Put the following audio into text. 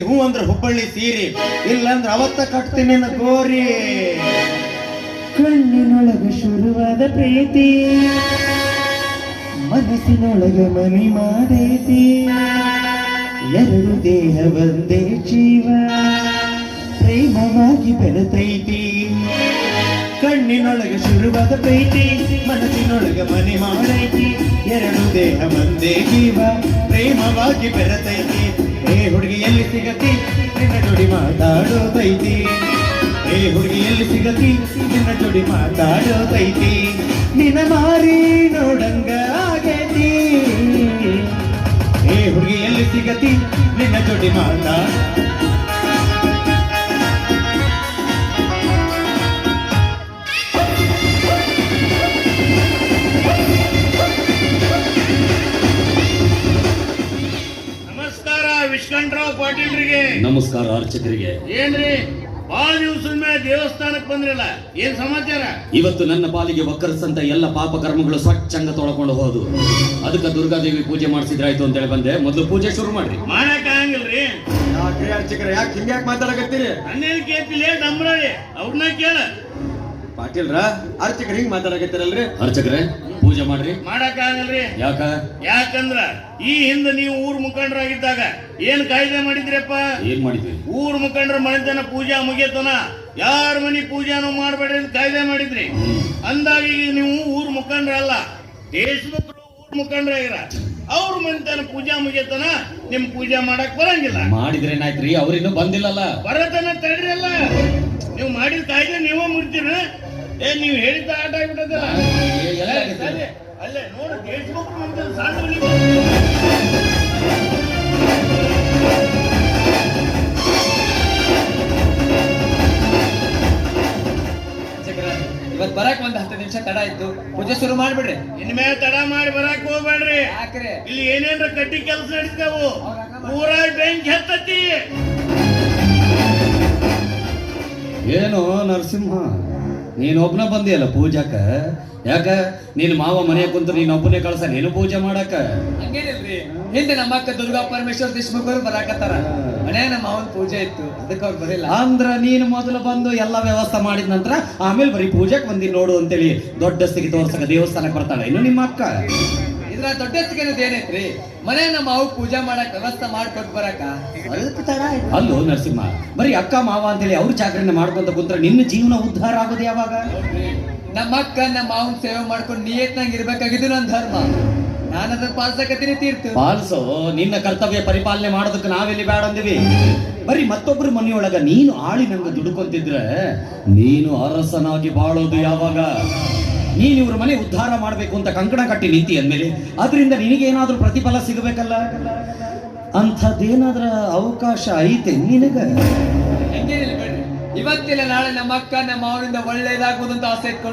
ಹೂ ಅಂದ್ರೆ ಹುಬ್ಬಳ್ಳಿ ಸೀರೆ, ಇಲ್ಲಂದ್ರೆ ಅವತ್ತ ಕಟ್ತೀನಿ ಗೋರಿ. ಕಣ್ಣಿನೊಳಗೆ ಶುರುವಾದ ಪ್ರೀತಿ, ಮನಸ್ಸಿನೊಳಗೆ ಮನಿ ಮಾಡೇತಿ. ಎರಡು ದೇಹ ಒಂದೇ ಶುರುವಾದ ಪ್ರೀತಿ, ಮನಸ್ಸಿನೊಳಗೆ ಮನೆ ಮಾಡೈತಿ. ಎರಡು ದೇಹ ಮಂದೇ ಜೀವ, ಪ್ರೇಮವಾಗಿ ಬೆರತೈತಿ. ಏ ಹುಡುಗಿ ಎಲ್ಲಿ ಸಿಗತಿ, ನಿನ್ನ ಜೋಡಿ ಮಾತಾಡೋದೈತಿ. ಏ ಹುಡುಗಿ ಎಲ್ಲಿ ಸಿಗತಿ, ನಿನ್ನ ಜೋಡಿ ಮಾತಾಡೋದೈತಿ. ನಿನ್ನ ಮಾರಿ ನೋಡಂಗ ಆಗೈತಿ. ಏ ಹುಡುಗಿ ಎಲ್ಲಿ ಸಿಗತಿ, ನಿನ್ನ ಜೋಡಿ ಮಾತಾಡ ವಿಶ್ಕಂಠರಾವ್ ಪಾಟೀಲ್ರಿಗೆ ನಮಸ್ಕಾರ ಅರ್ಚಕರಿಗೆ. ಏನ್ರಿ? ಬಾಳ ದಿವಸದ ಮೇಲೆ ದೇವಸ್ಥಾನಕ್ ಬಂದ್ರಲ್ಲ ಏನ್ ಸಮಾಚಾರ? ಇವತ್ತು ನನ್ನ ಪಾಲಿಗೆ ಒಕ್ಕರ್ಸಂತ ಎಲ್ಲ ಪಾಪ ಕರ್ಮಗಳು ಸ್ವಚ್ಛಂಗ ತೊಳ್ಕೊಂಡು ಹೋದು. ಅದಕ್ಕೆ ದುರ್ಗಾದೇವಿ ಪೂಜೆ ಮಾಡಿಸಿದ್ರಾಯ್ತು ಅಂತೇಳಿ ಬಂದೆ. ಮೊದಲು ಪೂಜೆ ಶುರು ಮಾಡ್ರಿ. ಮಾಡಕ್ ಆಗಂಗಿಲ್ರಿ. ಯಾಕೆ ಅರ್ಚಕರ ಯಾಕೆ ಹಿಂಗ್ಯಾಕ್ ಮಾತಾಡಕತ್ತೀರಿ? ಅನ್ನೇನ್ ಕೇಳ್ತಿಲ್ಲ ಡಂಬ್ರಾಳಿ ಅವ್ರನ್ನ ಕೇಳ. ಪಾಟೀಲ್ರ ಅರ್ಚಕರ ಹಿಂಗ್ ಮಾತಾಡಕತ್ತೀರಲ್ರಿ? ಅರ್ಚಕರೇ ಪೂಜೆ ಮಾಡ್ರಿ. ಮಾಡಕ್ ಆಗಲ್ರಿ ಯಾಕ? ಯಾಕಂದ್ರ ಈ ಹಿಂದೆ ನೀವು ಊರ್ ಮುಖಂಡರಾಗಿದ್ದಾಗ ಏನ್ ಕಾಯ್ದೆ ಮಾಡಿದ್ರಪ್ಪ? ಏನ್ ಮಾಡಿದ್ರಿ? ಊರ್ ಮುಖಂಡರ ಮನೆತನ ಪೂಜಾ ಮುಗಿಯತನ. ಯಾರ ಮನಿ ಪೂಜಾನು ಮಾಡಬೇಡಿ ಅಂತ ಕಾಯ್ದೆ ಮಾಡಿದ್ರಿ. ಅಂದಾಗ ನೀವು ಊರ್ ಮುಖಂಡ್ರಲ್ಲ ದೇಶಮುಖರು ಊರ್ ಮುಖಂಡ್ರಾಗಿರ ಅವ್ರ ಮನೆತನ ಪೂಜಾ ಮುಗಿಯತನ ನಿಮ್ ಪೂಜೆ ಮಾಡಕ್ ಬರಂಗಿಲ್ಲ. ಮಾಡಿದ್ರೆ ಏನಾಯ್ತ್ರಿ? ಅವ್ರಿನ್ನೂ ಬಂದಿಲ್ಲಲ್ಲ. ಬರತನ ತಡ್ರಲ್ಲ ನೀವು ಮಾಡಿದ ಕಾಯ್ದೆ ನೀವೇ ಮುಡ್ತೀರ ಏ ನೀವು ಹೇಳಿದ್ದ ಆಟ ಆಗ್ಬಿಟ್ಟದಲ್ಲ? ಆಗೈತೆ. ಅಲ್ಲೇ ನೋಡು ಮನೆತನ ಸಣ್ಣ ಮನೆ ಇವತ್ ಬರಕ್ ಒಂದ್ ಹತ್ತು ನಿಮಿಷ ತಡ ಇತ್ತು. ಪೂಜೆ ಶುರು ಮಾಡ್ಬಿಡ್ರಿ. ಇನ್ಮೇಲೆ ತಡ ಮಾಡಿ ಬರಕ್ ಹೋಗ್ಬೇಡ್ರಿ. ಯಾಕ್ರೆ? ಇಲ್ಲಿ ಏನೇನ್ರ ಕಟ್ಟಿ ಕೆಲಸ ನಡೀತಾವು ಊರಾಗ ಬೆಂಕಿ ಹತ್ತತಿ. ಏನು ನರಸಿಂಹ ನೀನ್ ಒಬ್ನ ಬಂದಿಯಲ್ಲ ಪೂಜಾಕ? ಯಾಕ? ನೀನ್ ಮಾವ ಮನೆ ಕುಂತು ನೀನ್ ಒಬ್ಬನೇ ಕಳ್ಸ ನೀನು ಪೂಜೆ ಮಾಡಕ? ಹಂಗೇನಿಲ್ರಿ. ಹಿಂದೆ ನಮ್ಮ ಅಕ್ಕ ದುರ್ಗಾ ಪರಮೇಶ್ವರ್ ದೇಶಮುಖರು ಬರಾಕತ್ತಾರ. ಮನೆ ನಮ್ಮ ಮಾವನ್ ಪೂಜೆ ಇತ್ತು. ಅದಕ್ಕೆ ಅವ್ರು ಬರಿಲ್ಲ. ಅಂದ್ರ ನೀನ್ ಮೊದಲು ಬಂದು ಎಲ್ಲ ವ್ಯವಸ್ಥೆ ಮಾಡಿದ ನಂತರ ಆಮೇಲೆ ಬರೀ ಪೂಜೆಗೆ ಬಂದಿ ನೋಡು ಅಂತೇಳಿ ದೊಡ್ಡ ಸ್ಥಿತಿ ತೋರ್ಸಕ ದೇವಸ್ಥಾನಕ್ಕೆ ಬರ್ತಾಳೆ. ಇನ್ನು ನಿಮ್ಮ ಅಕ್ಕ? ಇದ್ರ ದೊಡ್ಡಸ್ತಿಗೆ ಏನೈತ್ರಿ? ಮನೆ ನಮ್ಮ ಮಾವು ಪೂಜೆ ಮಾಡಕ್ ವ್ಯವಸ್ಥೆ ಮಾಡ್ಕೊಟ್ ಬರಕ? ಅಲ್ಲೋ ನರಸಿಂಹ ಬರೀ ಅಕ್ಕ ಮಾವ ಅಂತೇಳಿ ಅವ್ರ ಜಾಗರಣೆ ಮಾಡ್ಕೊಂತ ಕುಂತ್ರ ನಿನ್ನ ಜೀವನ ಉದ್ಧಾರ ಆಗೋದು ಯಾವಾಗ? ನಮ್ಮ ಅಕ್ಕ ನಮ್ಮ ಮಾವನ್ ಸೇವೆ ಮಾಡ್ಕೊಂಡು ನಿಯತ್ನಾಗ ಇರ್ಬೇಕಾಗಿದ್ದು ನನ್ನ ಧರ್ಮ. ನಾನು ಅದನ್ನ ಪಾಲ್ಸಕತ್ತೀನಿ ತೀರ್ತು. ಪಾಲಿಸೋ ನಿನ್ನ ಕರ್ತವ್ಯ ಪರಿಪಾಲನೆ ಮಾಡೋದಕ್ಕೆ ನಾವೆಲ್ಲಿ ಬೇಡ ಅಂದಿವಿ. ಬರೀ ಮತ್ತೊಬ್ರು ಮನೆಯೊಳಗ ನೀನು ಆಳಿ ನಂಗೆ ದುಡ್ಕೊಂತಿದ್ರೆ ನೀನು ಅರಸನಾಗಿ ಬಾಳೋದು ಯಾವಾಗ? ನೀನು ಇವ್ರ ಮನೆ ಉದ್ಧಾರ ಮಾಡಬೇಕು ಅಂತ ಕಂಕಣ ಕಟ್ಟಿ ನಿಂತಿ ಅಂದಮೇಲೆ ಅದರಿಂದ ನಿನಗೇನಾದರೂ ಪ್ರತಿಫಲ ಸಿಗಬೇಕಲ್ಲ? ಅಂಥದ್ದೇನಾದ್ರ ಅವಕಾಶ ಐತೆ ನಿನಗ? ಇವತ್ತಿಲ್ಲ, ನಾಳೆ ನಮ್ಮ ಅಕ್ಕ, ನಮ್ಮ ಅವರಿಂದ ಒಳ್ಳೇದಾಗುವುದು ಅಂತ ಆಸೆ ಇಟ್ಕೊಂಡು